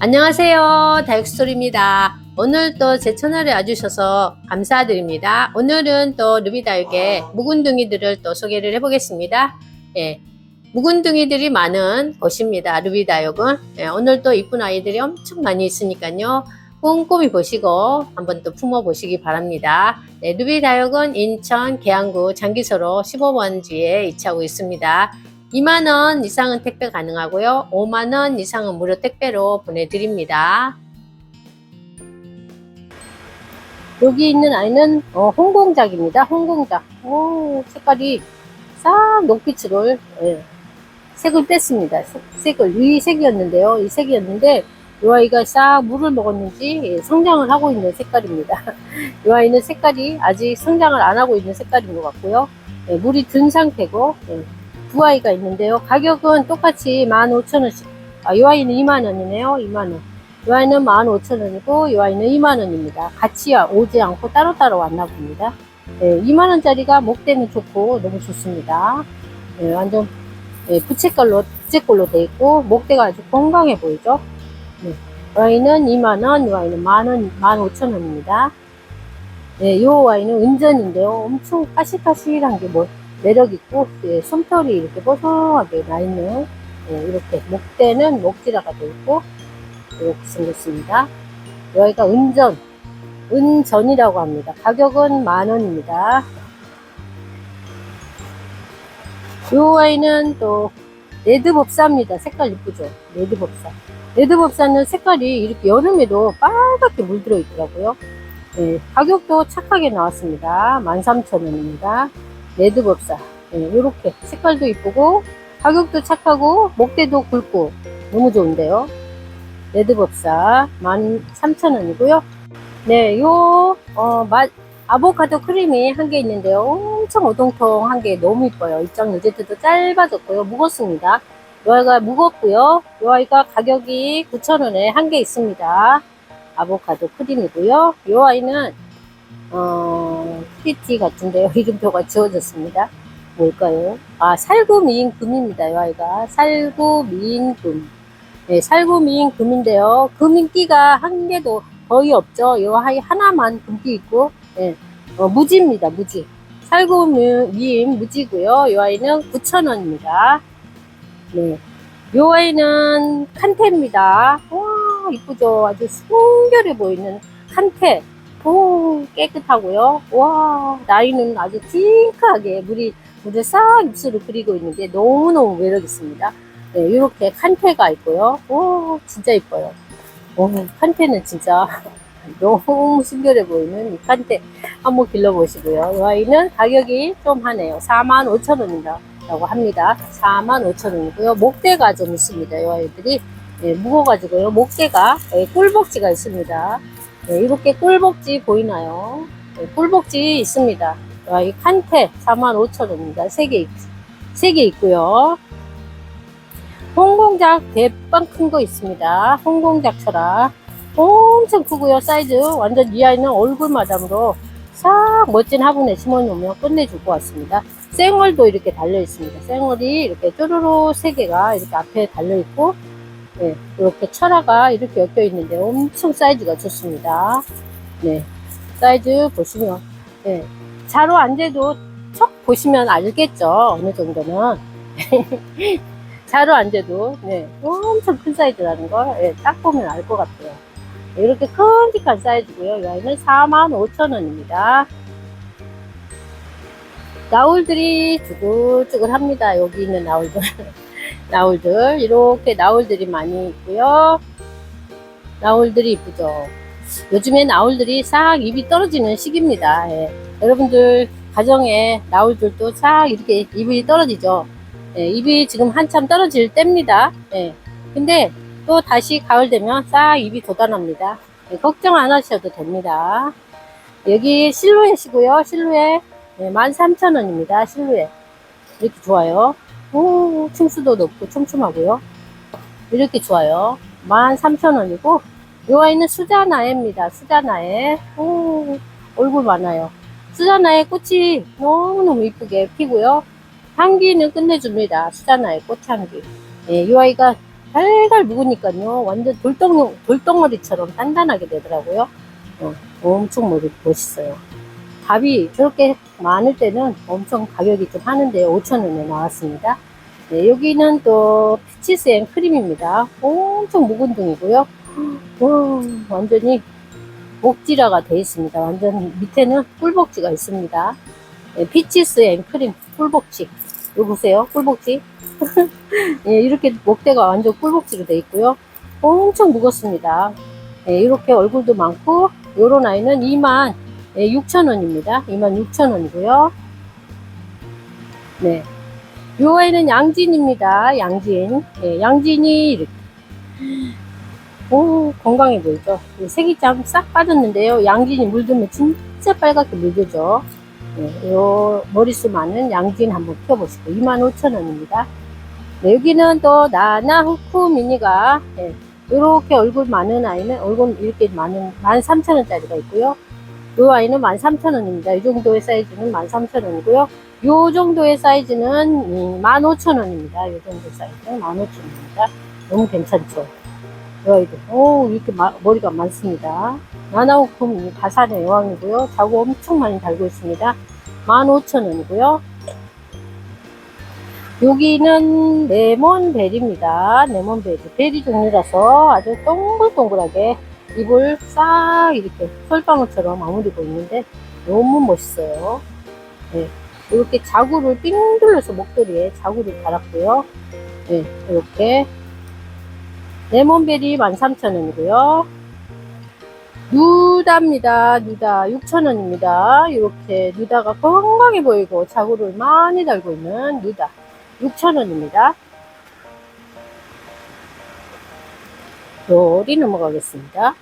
안녕하세요. 다육스토리입니다. 오늘 또 제 채널에 와주셔서 감사드립니다. 오늘은 또 루비다육의 묵은둥이들을 또 소개를 해보겠습니다. 예, 묵은둥이들이 많은 곳입니다. 루비다육은. 예, 오늘 또 이쁜 아이들이 엄청 많이 있으니까요. 꼼꼼히 보시고 한번 또 품어 보시기 바랍니다. 네, 루비다육은 인천 계양구 장기소로 15번지에 위치하고 있습니다. 2만원 이상은 택배 가능하고요. 5만원 이상은 무료 택배로 보내드립니다. 여기 있는 아이는 어, 홍공작입니다. 홍공작. 오, 색깔이 싹 녹빛으로 예, 색을 뺐습니다. 색- 색을 이 색이었는데요. 이 색이었는데 이 아이가 싹 물을 먹었는지 예, 성장을 하고 있는 색깔입니다. 이 아이는 색깔이 아직 성장을 안 하고 있는 색깔인 것 같고요. 예, 물이 든 상태고 예, 두 아이가 있는데요. 가격은 똑같이 15,000원씩. 아, 이 아이는 2만원이네요. 2만원. 이 아이는 15,000원이고, 이 아이는 2만원입니다. 같이 오지 않고 따로따로 왔나 봅니다. 예, 2만원짜리가 목대는 좋고, 너무 좋습니다. 예, 완전, 예, 부채꼴로, 부채꼴로 돼 있고, 목대가 아주 건강해 보이죠? 네. 이 아이는 2만원, 이 아이는 만원, 15,000원입니다. 예, 이 아이는 은전인데요. 엄청 까실까실한 게 뭐, 매력 있고 예, 솜털이 이렇게 뽀송하게 나 있는 예, 이렇게 목대는 목지라가 되어 있고 이렇게 생겼습니다. 여기가 은전 은전이라고 합니다. 가격은 만 원입니다. 요 아이는 또 레드법사입니다. 색깔 이쁘죠? 레드법사. 레드법사는 색깔이 이렇게 여름에도 빨갛게 물들어 있더라고요. 예, 가격도 착하게 나왔습니다. 13,000원입니다. 레드법사. 이렇게 색깔도 이쁘고 가격도 착하고 목대도 굵고 너무 좋은데요. 레드법사 13,000원이고요. 네요 어, 마- 아보카도 크림이 한 개 있는데요. 엄청 오동통한 게 너무 이뻐요. 입장 요제트도 짧아졌고요. 무겁습니다. 이 아이가 무겁고요. 이 아이가 가격이 9,000원에 한 개 있습니다. 아보카도 크림이고요. 이 아이는 어, 프리티 같은데 요. 이름표가 지워졌습니다. 뭘까요? 아, 살구 미인 금입니다. 이 아이가. 살구 미인 금. 네, 살구 미인 금인데요. 금인기가 한 개도 거의 없죠. 이 아이 하나만 금기 있고, 예, 어, 무지입니다. 무지. 살구 미인 무지고요. 이 아이는 9,000원입니다. 네. 이 아이는 칸테입니다. 와, 이쁘죠? 아주 순결해 보이는 칸테. 오, 깨끗하고요. 와, 나이는 아주 팅크하게 물이, 물을 싹 입술을 그리고 있는데 너무너무 매력 있습니다. 네, 이렇게 칸테가 있고요. 오, 진짜 이뻐요. 오, 칸테는 진짜 너무 순결해 보이는 이 칸테 한번 길러보시고요. 이 아이는 가격이 좀 하네요. 45,000원이다. 라고 합니다. 45,000원이고요. 목대가 좀 있습니다. 이 아이들이. 네, 무거워가지고요. 목대가, 네, 꿀복지가 있습니다. 네, 이렇게 꿀복지 보이나요? 네, 꿀복지 있습니다. 아, 이 칸테 45,000원입니다. 3개, 3개 있고요. 홍공작 대빵 큰 거 있습니다. 홍공작 철학. 엄청 크고요. 사이즈 완전 이 아이는 얼굴 마담으로 싹 멋진 화분에 심어놓으면 끝내줄 것 같습니다. 생얼도 이렇게 달려 있습니다. 생얼이 이렇게 쪼르르 3개가 이렇게 앞에 달려 있고 네, 이렇게 철화가 이렇게 엮여 있는데 엄청 사이즈가 좋습니다. 네, 사이즈 보시면, 네, 자로 앉아도 척 보시면 알겠죠. 어느 정도는. 자로 앉아도, 네, 엄청 큰 사이즈라는 걸, 네, 딱 보면 알 것 같아요. 네, 이렇게 큼직한 사이즈고요. 이 아이는 45,000원입니다. 나울들이 두글두글 합니다. 여기 있는 나울들. 나울들 이렇게 나울들이 많이 있고요. 나울들이 이쁘죠? 요즘에 나울들이 싹 입이 떨어지는 시기입니다. 예. 여러분들 가정에 나울들도 싹 이렇게 입이 떨어지죠? 예, 입이 지금 한참 떨어질 때입니다. 예. 근데 또 다시 가을 되면 싹 입이 돋아납니다. 예, 걱정 안 하셔도 됩니다. 여기 실루엣이고요. 실루엣. 예, 13,000원입니다. 실루엣. 이렇게 좋아요 오, 층수도 높고 촘촘하고요. 이렇게 좋아요. 13,000원이고 이 아이는 수자나에입니다. 수자나에 오, 얼굴 많아요. 수자나에 꽃이 너무너무 이쁘게 피고요. 향기는 끝내줍니다. 수자나의 꽃향기. 예, 이 아이가 달달 묵으니까요. 완전 돌덩, 돌덩어리처럼 단단하게 되더라고요. 어, 엄청 멋있어요. 값이 저렇게 많을 때는 엄청 가격이 좀 하는데 5,000원에 나왔습니다. 네, 여기는 또 피치스 앤 크림입니다. 엄청 묵은 둥이고요. 와, 완전히 목지라가 되어 있습니다. 완전 밑에는 꿀복지가 있습니다. 네, 피치스 앤 크림 꿀복지. 이거 보세요. 꿀복지. 예, 이렇게 목대가 완전 꿀복지로 되어 있고요. 엄청 무겁습니다. 예, 이렇게 얼굴도 많고 요런 아이는 2만 6천원입니다. 2만 6천원이고요. 네. 요 아이는 양진입니다. 양진. 예, 양진이 이렇게 오, 건강해 보이죠? 이 색이 좀싹 빠졌는데요. 양진이 물들면 진짜 빨갛게 물들죠. 네, 요 머리수 많은 양진 한번 키워보시고 25,000원입니다. 네, 여기는 또 나나 후쿠 미니가 네, 이렇게 얼굴 많은 아이는 얼굴 이렇게 많은 13,000원짜리가 있고요. 이 아이는 13,000원입니다. 이 정도의 사이즈는 13,000원이고요. 요 정도의 사이즈는 15,000원입니다. 요 정도 사이즈는 15,000원입니다. 너무 괜찮죠? 이 아이도 오 이렇게 마- 머리가 많습니다. 나나우쿰 가산의 여왕이고요. 자구 엄청 많이 달고 있습니다. 15,000원이고요. 여기는 레몬베리입니다. 레몬베리. 베리 종류라서 아주 동글동글하게 입을 싹 이렇게 솔방울처럼 마무리고 있는데 너무 멋있어요. 네. 이렇게 자구를 삥 둘러서 목도리에 자구를 달았고요. 네, 이렇게 레몬베리 13,000원이고요. 누다입니다. 누다 6,000원입니다. 이렇게 누다가 건강해 보이고 자구를 많이 달고 있는 누다 6,000원입니다. 요리 넘어가겠습니다.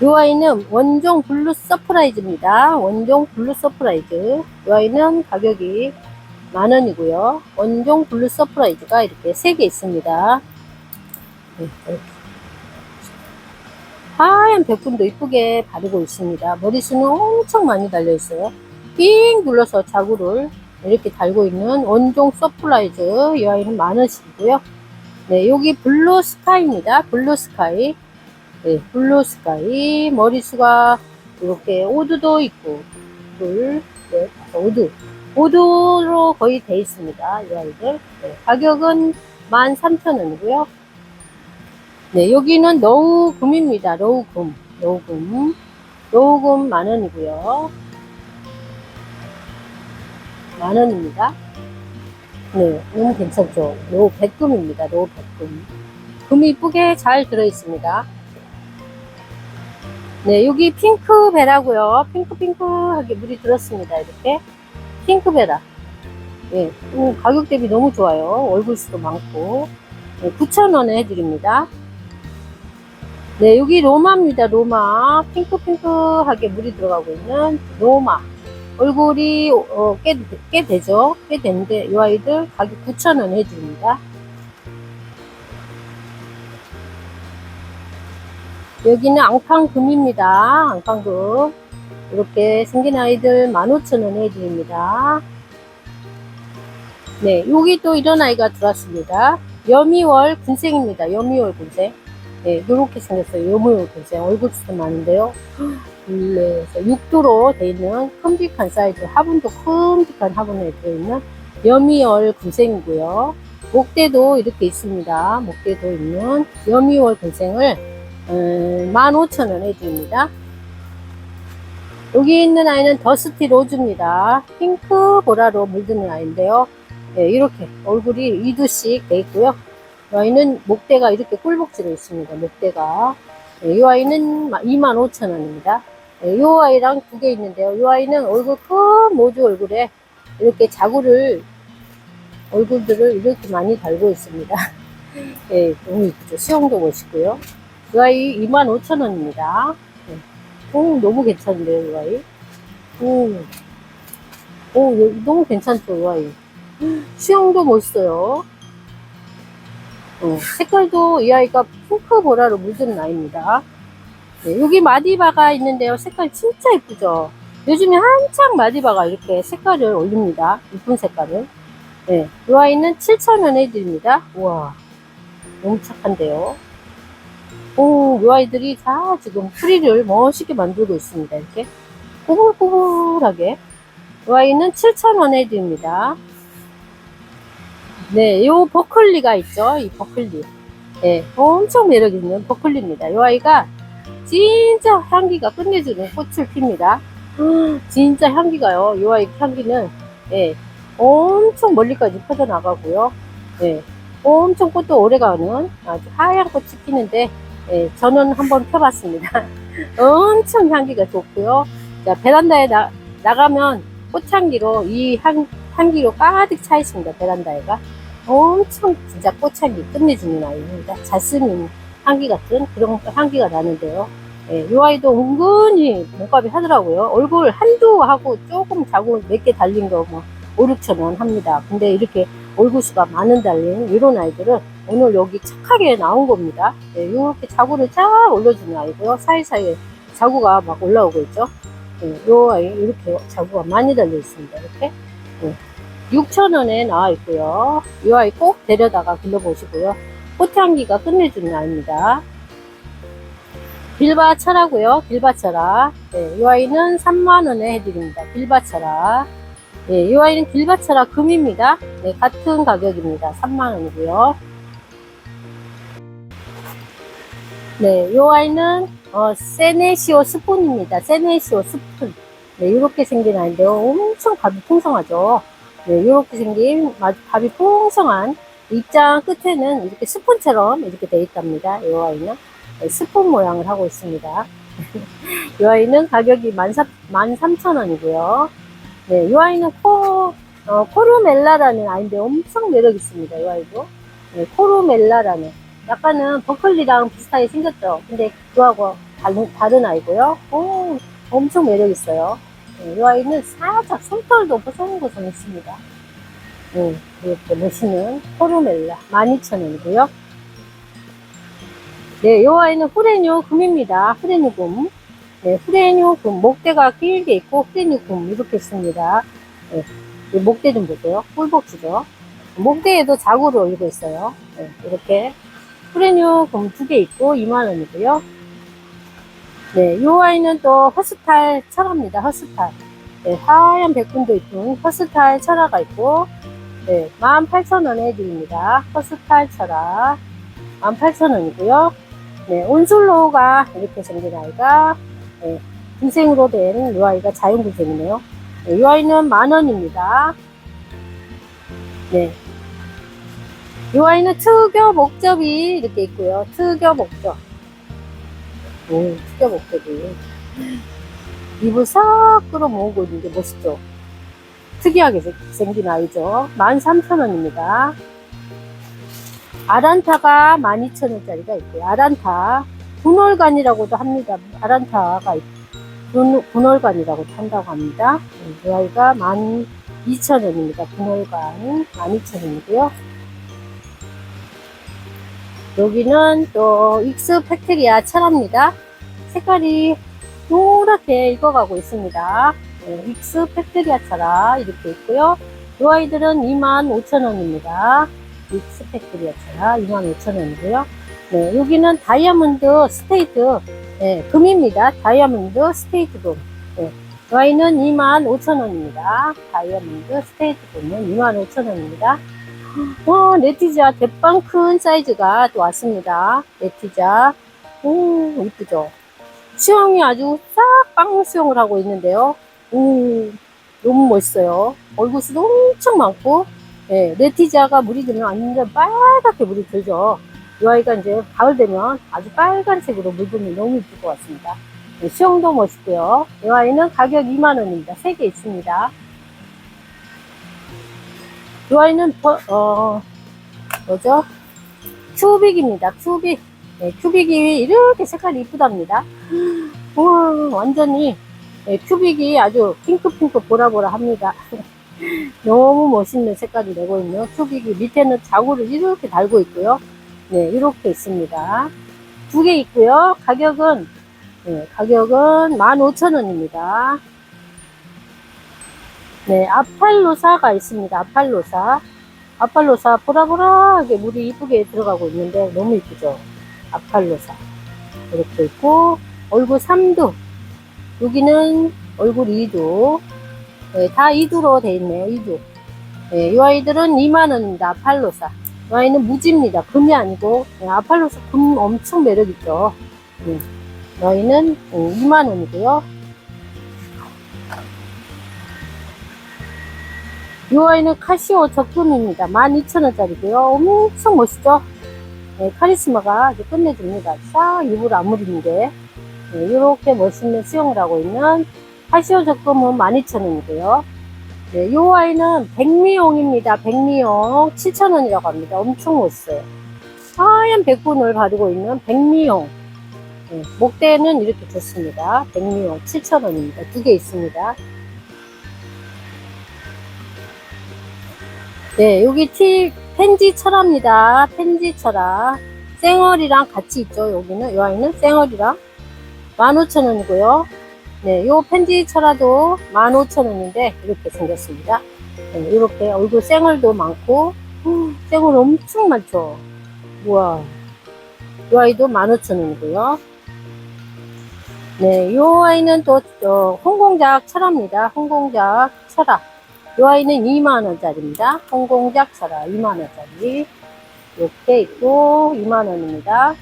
이 아이는 원종 블루 서프라이즈입니다. 원종 블루 서프라이즈. 이 아이는 가격이 만 원이고요. 원종 블루 서프라이즈가 이렇게 3개 있습니다. 네, 이렇게. 하얀 백분도 이쁘게 바르고 있습니다. 머리수는 엄청 많이 달려있어요. 삥 눌러서 자구를 이렇게 달고 있는 원종 서프라이즈. 이 아이는 만 원씩이고요. 네, 여기 블루 스카이입니다. 블루 스카이. 네, 블루 스카이. 머리수가 이렇게 오두도 있고, 둘, 넷, 오두. 오두로 거의 돼 있습니다. 이 아이들. 네, 가격은 13,000원이고요. 네, 여기는 너우금입니다. 너우금. 너우금. 너우금 만원이고요. 만원입니다. 네, 너무 괜찮죠? 노 백금입니다. 노 백금. 금이 이쁘게 잘 들어있습니다. 네, 여기 핑크베라고요. 핑크핑크하게 물이 들었습니다. 이렇게. 핑크베라. 예, 음, 가격 대비 너무 좋아요. 얼굴수도 많고. 네, 9,000원에 해드립니다. 네, 여기 로마입니다. 로마. 핑크핑크하게 물이 들어가고 있는 로마. 얼굴이 어, 꽤, 꽤 되죠. 꽤 되는데 이 아이들 가격 9,000원 해드립니다. 여기는 앙팡금입니다. 앙팡금. 이렇게 생긴 아이들 15,000원 해드립니다. 네, 여기 또 이런 아이가 들어왔습니다. 여미월 군생입니다. 여미월 군생. 네, 이렇게 생겼어요. 여미월 군생. 얼굴 수도 많은데요. 둘레에서 6도로 되어 있는 큼직한 사이즈, 화분도 큼직한 화분에 들어있는 여미월 군생이고요. 목대도 이렇게 있습니다. 목대도 있는 여미월 군생을 음, 15,000원 해드립니다. 여기 있는 아이는 더스티 로즈입니다. 핑크 보라로 물드는 아이인데요. 네, 이렇게 얼굴이 2두씩 돼 있고요. 이 아이는 목대가 이렇게 꿀복지로 있습니다. 목대가. 네, 이 아이는 25,000원입니다. 네, 이 아이랑 두 개 있는데요. 이 아이는 얼굴 큰 모주 얼굴에 이렇게 자구를 얼굴들을 이렇게 많이 달고 있습니다. 네, 너무 이쁘죠. 수영도 멋있고요. 이 아이 25,000원입니다. 네. 오, 너무 괜찮은데요, 이 아이. 오, 오, 여- 너무 괜찮죠, 이 아이. 수영도 멋있어요. 어, 색깔도 이 아이가 핑크 보라로 물든 아이입니다. 네, 여기 마디바가 있는데요. 색깔 진짜 예쁘죠? 요즘에 한창 마디바가 이렇게 색깔을 올립니다. 이쁜 색깔을. 네, 이 아이는 7,000원 해드립니다. 우와, 너무 착한데요. 오, 이 아이들이 다 지금 프리를 멋있게 만들고 있습니다. 이렇게 꼬불꼬불하게. 이 아이는 7,000원 해드립니다. 네, 요 버클리가 있죠. 이 버클리. 네, 엄청 매력 있는 버클리입니다. 이 아이가 진짜 향기가 끝내주는 꽃을 핍니다. 음, 진짜 향기가요. 이 아이 향기는 예, 엄청 멀리까지 퍼져나가고요. 예, 엄청 꽃도 오래가는 아주 하얀 꽃이 피는데 예, 저는 한번 펴봤습니다. 엄청 향기가 좋고요. 자, 베란다에 나, 나가면 꽃향기로 이 향, 향기로 가득 차 있습니다. 베란다에가 엄청 진짜 꽃향기 끝내주는 아이입니다. 자스민 향기 같은 그런 향기가 나는데요. 예, 이 아이도 은근히 몸값이 하더라고요. 얼굴 한두 하고 조금 자고 몇 개 달린 거 뭐 5, 6천 원 합니다. 근데 이렇게 얼굴 수가 많은 달린 이런 아이들은 오늘 여기 착하게 나온 겁니다. 예, 이렇게 자구를 쫙 올려주는 아이고요. 사이사이에 자구가 막 올라오고 있죠. 예, 요 아이 이렇게 자구가 많이 달려 있습니다. 이렇게. 예, 6,000원에 나와 있고요. 이 아이 꼭 데려다가 길러보시고요. 꽃향기가 끝내주는 아이입니다. 빌바차라고요. 빌바차라. 네, 이 아이는 3만원에 해드립니다. 빌바차라. 네, 이 아이는 빌바차라 금입니다. 네, 같은 가격입니다. 3만원이고요. 네, 이 아이는 어, 세네시오 스푼입니다. 세네시오 스푼. 네, 이렇게 생긴 아이인데요. 엄청 밥이 풍성하죠. 네, 이렇게 생긴 밥이 풍성한 입장 끝에는 이렇게 스푼처럼 이렇게 되어 있답니다. 이 아이는 네, 스푼 모양을 하고 있습니다. 이 아이는 가격이 13,000원이고요. 네, 이 아이는 코, 어, 코르멜라라는 아이인데 엄청 매력 있습니다. 이 아이도. 네, 코르멜라라는. 약간은 버클리랑 비슷하게 생겼죠. 근데 그하고 다른, 다른 아이고요. 오, 엄청 매력 있어요. 네, 이 아이는 살짝 솜털도 보송보송 있습니다. 네, 이렇게 멋있는 코르멜라 12,000원이고요. 네, 이 아이는 후레뉴 금입니다. 후레뉴 금. 네, 후레뉴 금. 목대가 길게 있고 후레뉴 금 이렇게 있습니다. 네, 이 목대 좀 보세요. 꿀복지죠. 목대에도 자구를 올리고 있어요. 네, 이렇게 후레뉴 금 두 개 있고 2만원이고요. 네, 이 아이는 또 허스탈 철화입니다. 허스탈. 네, 하얀 백분도 있는 허스탈 철화가 있고, 네, 18,000원에 해드립니다. 허스탈 철화. 18,000원이고요. 네, 온솔로가 이렇게 생긴 아이가, 네, 군생으로 된 이 아이가 자연군생이네요. 네, 이 아이는 만원입니다. 네. 이 아이는 특여 목접이 이렇게 있고요. 특여 목접. 오, 특여 목접이. 입을 싹 끌어모으고 있는 게 멋있죠? 특이하게 생- 생긴 아이죠. 13,000원입니다. 아란타가 12,000원짜리가 있고요. 아란타. 분월간이라고도 합니다. 아란타가 있, 분, 분월간이라고 한다고 합니다. 이 아이가 12,000원입니다. 분월간 12,000원이고요. 여기는 또 익스 팩트리아 철합니다. 색깔이 노랗게 익어가고 있습니다. 네, 익스 팩트리아 차라 이렇게 있고요. 이 아이들은 25,000원입니다. 익스 팩트리아 차라 25,000원이고요. 네, 여기는 다이아몬드 스테이트 네, 금입니다. 다이아몬드 스테이트 금. 네, 이 아이는 25,000원입니다. 다이아몬드 스테이트 금은 25,000원입니다. 와, 네티자 대빵 큰 사이즈가 또 왔습니다. 네티자. 오, 이쁘죠? 수영이 아주 싹 빵 수영을 하고 있는데요. 오, 너무 멋있어요. 얼굴수도 엄청 많고, 예, 네티자가 물이 들면 완전 빨갛게 물이 들죠. 이 아이가 이제 가을 되면 아주 빨간색으로 물들면 너무 이쁠 것 같습니다. 예, 수영도 멋있고요. 이 아이는 가격 2만원입니다. 3개 있습니다. 이 아이는, 버- 어, 뭐죠? 큐빅입니다. 큐빅. 네, 큐빅이 이렇게 색깔이 이쁘답니다. 우와, 완전히, 네, 큐빅이 아주 핑크핑크 보라보라 합니다. 너무 멋있는 색깔을 내고 있는 큐빅이 밑에는 자구를 이렇게 달고 있고요. 네, 이렇게 있습니다. 두 개 있고요. 가격은, 네, 가격은 15,000원입니다. 네, 아팔로사가 있습니다. 아팔로사. 아팔로사 보라보라하게 물이 이쁘게 들어가고 있는데 너무 이쁘죠? 아팔로사. 이렇게 있고, 얼굴 3두. 여기는 얼굴 2두. 네, 다 2두로 돼 있네요, 2두. 네, 이 아이들은 2만원입니다, 아팔로사. 이 아이는 무지입니다. 금이 아니고, 네, 아팔로사 금 엄청 매력있죠. 네. 이 아이는 2만원이고요. 이 아이는 카시오 적금입니다. 12,000원짜리고요. 엄청 멋있죠? 네, 카리스마가 아주 끝내줍니다. 싹 입을 안 무리는데 네, 이렇게 멋있는 수영을 하고 있는 카시오 적금은 12,000원이고요. 네, 이 아이는 백미용입니다. 백미용 7,000원이라고 합니다. 엄청 멋있어요. 하얀 백분을 가지고 있는 백미용 네, 목대는 이렇게 좋습니다. 백미용 7,000원입니다. 두 개 있습니다. 네, 여기 티 펜지 철화입니다. 펜지 철화. 쌩얼이랑 같이 있죠. 여기는 이 아이는 쌩얼이랑 15,000원이고요. 네, 요 펜지 철화도 15,000원인데 이렇게 생겼습니다. 네, 이렇게 얼굴 쌩얼도 많고 음, 쌩얼 엄청 많죠. 우와. 이 아이도 15,000원이고요. 네, 이 아이는 또 어, 홍공작 철화입니다. 홍공작 철화. 이 아이는 2만원짜리입니다. 홍공작 철화 2만원짜리. 이렇게 있고 2만원입니다.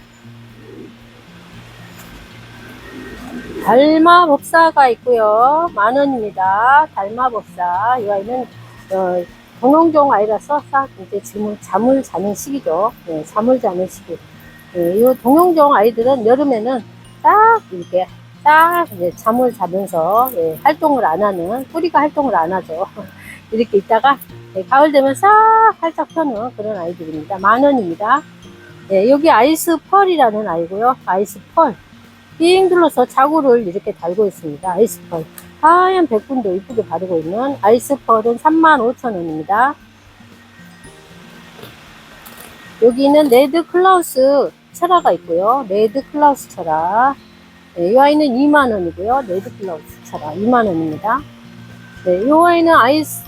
달마법사가 있고요. 만원입니다. 달마법사. 이 아이는 어, 동영종 아이라서 싹 이제 지금 잠을 자는 시기죠. 네, 잠을 자는 시기. 네, 이 동영종 아이들은 여름에는 딱 이렇게 딱 이제 잠을 자면서 예, 활동을 안 하는 뿌리가 활동을 안 하죠. 이렇게 있다가 예, 가을 되면 싹 활짝 펴는 그런 아이들입니다. 만 원입니다. 예, 여기 아이스 펄이라는 아이고요. 아이스 펄. 삥 둘러서 자구를 이렇게 달고 있습니다. 아이스 펄. 하얀 백분도 이쁘게 바르고 있는 아이스 펄은 35,000원입니다. 여기는 레드 클라우스 철화가 있고요. 레드 클라우스 철화. 네, 이 아이는 2만원이고요. 레드 클라우스 철화 2만원입니다. 네, 이 아이는 아이스,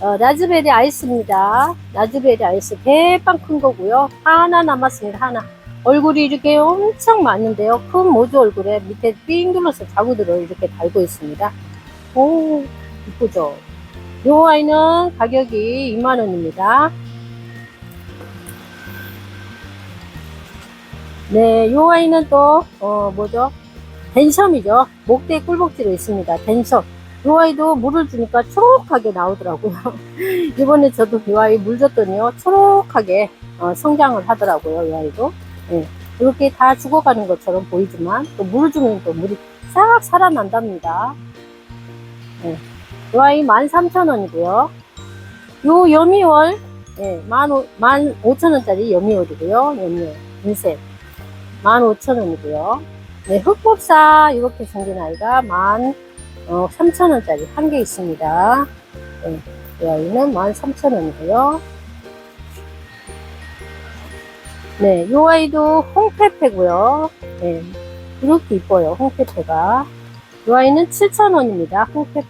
어, 라즈베리 아이스입니다. 라즈베리 아이스 대빵 큰 거고요. 하나 남았습니다. 하나. 얼굴이 이렇게 엄청 많은데요. 큰 모주 얼굴에 밑에 삥 둘러서 자구들을 이렇게 달고 있습니다. 오, 이쁘죠? 이 아이는 가격이 2만원입니다. 네, 이 아이는 또, 어, 뭐죠? 댄섬이죠. 목대 꿀벅지로 있습니다. 댄섬. 이 아이도 물을 주니까 초록하게 나오더라고요. 이번에 저도 이 아이 물 줬더니요. 초록하게 어, 성장을 하더라고요. 이 아이도. 네, 이렇게 다 죽어가는 것처럼 보이지만 또 물을 주면 또 물이 싹 살아난답니다. 네, 이 아이 13,000원이고요. 요 여미월 네, 15,000원짜리 여미월이고요. 여미월 인쇄 15,000원이고요. 네, 흑법사 이렇게 생긴 아이가 만 어, 3,000원짜리 한 개 있습니다. 네, 이 아이는 13,000원이고요. 네, 이 아이도 홍페페고요. 네, 이렇게 이뻐요, 홍페페가. 이 아이는 7,000원입니다, 홍페페.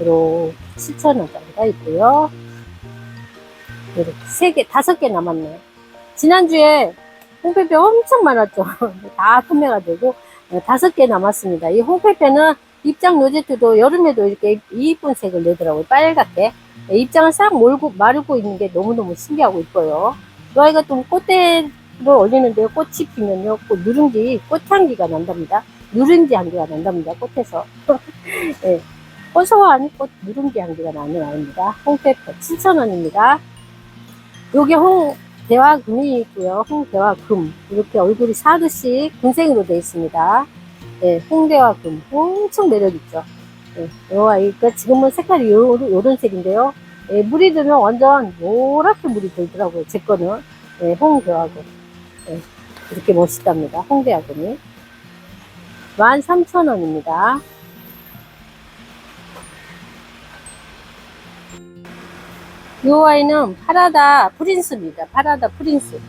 이렇게 7,000원짜리가 있고요. 이렇게 세 개, 다섯 개 남았네요. 지난주에 홍페페 엄청 많았죠. 다 판매가 되고 어, 다섯 개 남았습니다. 이 홍페페는 입장 로제트도 여름에도 이렇게 이쁜 색을 내더라고요. 빨갛게. 네, 입장을 싹 몰고 마르고 있는 게 너무너무 신기하고 이뻐요. 이 아이가 좀 꽃대를 올리는데요. 꽃이 피면요. 꽃 누룽지, 꽃향기가 난답니다. 누룽지 향기가 난답니다. 꽃에서. 네, 고소한 꽃 누룽지 향기가 나는 아이입니다. 홍페페 7,000원입니다. 요게 홍, 대화금이 있고요. 홍 대화금. 이렇게 얼굴이 사듯이 금색으로 되어 있습니다. 네, 홍대화금. 엄청 매력있죠. 네, 요 아이가 지금은 색깔이 요, 요런 색인데요. 네, 물이 들면 완전 노랗게 물이 들더라고요. 제 거는. 네, 홍대화금. 네, 이렇게 멋있답니다. 홍대화금이. 13,000원입니다. 이 아이는 파라다 프린스입니다. 파라다 프린스.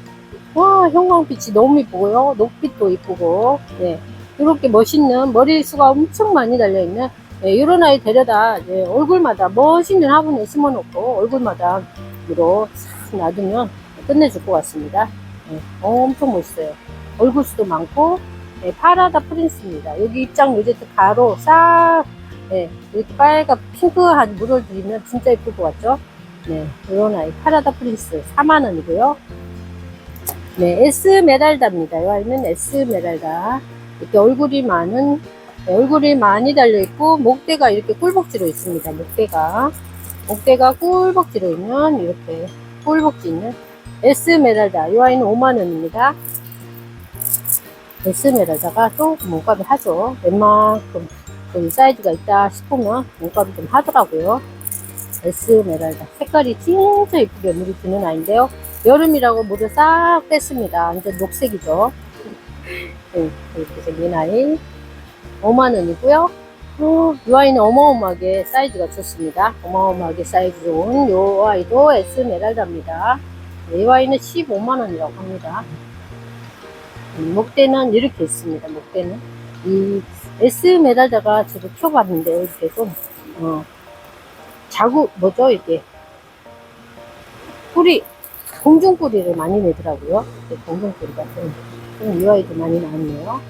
와, 형광빛이 너무 이쁘고요. 녹빛도 이쁘고, 예. 이렇게 멋있는 머리수가 엄청 많이 달려있는, 예, 이런 아이 데려다, 예, 얼굴마다 멋있는 화분에 심어놓고, 얼굴마다 식으로 싹 놔두면 끝내줄 것 같습니다. 네, 엄청 멋있어요. 얼굴 수도 많고, 네, 파라다 프린스입니다. 여기 입장 로제트 가로 싹, 네, 이렇게 빨간 핑크한 물을 들이면 진짜 예쁠 것 같죠? 네, 이런 아이, 파라다 프린스 4만원이고요. 네, 에스메랄다입니다. 이 아이는 에스메랄다. 이렇게 얼굴이 많은, 네, 얼굴이 많이 달려 있고, 목대가 이렇게 꿀벅지로 있습니다. 목대가. 목대가 꿀벅지로 있는, 이렇게 꿀벅지 있는 에스메랄다. 이 아이는 5만원입니다. 에스메랄다가 또 몸값이 하죠. 웬만큼 그 사이즈가 있다 싶으면 몸값이 좀 하더라고요. 에스메랄다. 색깔이 진짜 예쁘게 물이 드는 아이인데요. 여름이라고 물을 싹 뺐습니다. 완전 녹색이죠. 네, 생긴 아이. 5만원이고요. 어, 이 아이는 어마어마하게 사이즈가 좋습니다. 어마어마하게 사이즈 좋은 이 아이도 에스메랄다입니다. 네, 이 아이는 15만원이라고 합니다. 음, 목대는 이렇게 있습니다. 목대는. 이 에스메랄다가 저도 키워봤는데, 이렇게 좀, 어, 자국, 뭐죠, 이게. 뿌리, 공중뿌리를 많이 내더라고요. 공중뿌리가 좀, 아이도 많이 나왔네요.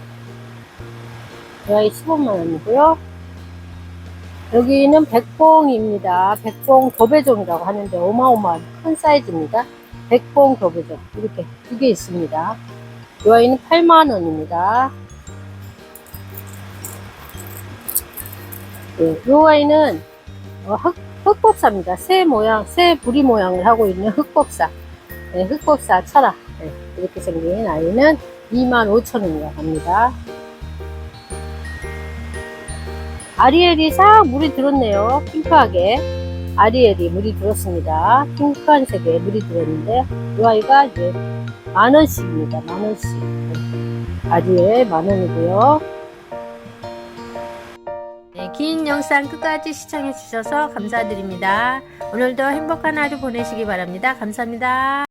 이 아이 15만원이고요. 여기는 백봉입니다. 백봉 도배종이라고 하는데 어마어마한 큰 사이즈입니다. 백봉 도배종. 이렇게 두 개 있습니다. 이 아이는 8만원입니다. 네, 이 아이는 어, 흑, 흑법사입니다. 새 모양, 새 부리 모양을 하고 있는 흑법사. 네, 흑법사 철학. 네, 이렇게 생긴 아이는 25,000원이라고 합니다. 아리엘이 싹 물이 들었네요. 핑크하게. 아리엘이 물이 들었습니다. 핑크한 색에 물이 들었는데, 이 아이가 이제 만원씩입니다. 만원씩. 네. 아리엘 만원이고요. 네, 긴 영상 끝까지 시청해 주셔서 감사드립니다. 오늘도 행복한 하루 보내시기 바랍니다. 감사합니다.